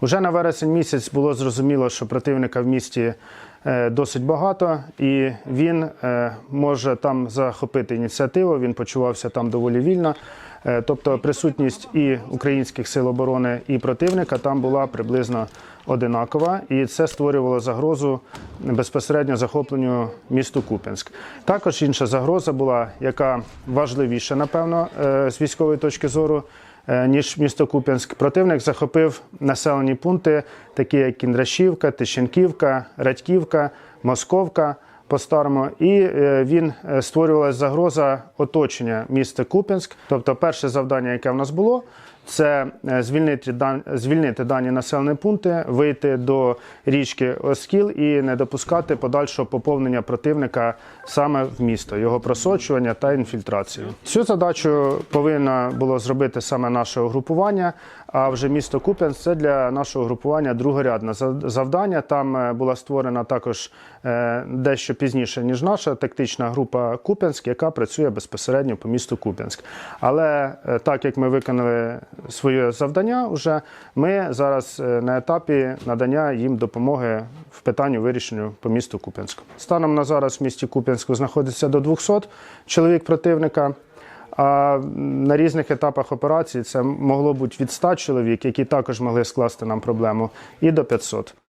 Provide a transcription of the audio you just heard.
Уже на вересень місяць було зрозуміло, що противника в місті е, досить багато, і він е, може там захопити ініціативу. Він почувався там доволі вільно. Е, Тобто присутність і українських сил оборони, і противника там була приблизно одинакова, і це створювало загрозу безпосередньо захопленню місту Куп'янськ. Також інша загроза була, яка важливіша, напевно, з військової точки зору. Е, Ніж місто Куп'янськ, противник захопив населені пункти, такі як Кіндрашівка, Тищенківка, Радьківка, Московка по-старому, і е, він е, створювалася загроза оточення міста Куп'янськ. Тобто, перше завдання, яке в нас було, це е, звільнити дан- звільнити дані населені пункти, вийти до річки Оскіл і не допускати подальшого поповнення противника саме в місто, його просочування та інфільтрацію. Цю задачу повинно було зробити саме наше угрупування. А вже місто Куп'янськ це для нашого групування другорядне за- завдання. Там е, була створена також е, дещо пізніше, ніж наша тактична група Куп'янськ, яка працює безпосередньо по місту Куп'янськ. Але так як ми виконали своє завдання, вже ми зараз е, на етапі надання їм допомоги в питанні вирішенню по місту Куп'янську. Станом на зараз в місті Куп'янську знаходиться до 200 чоловік противника. А на різних етапах операції це могло бути від 100 чоловік, які також могли скласти нам проблему, і до 500.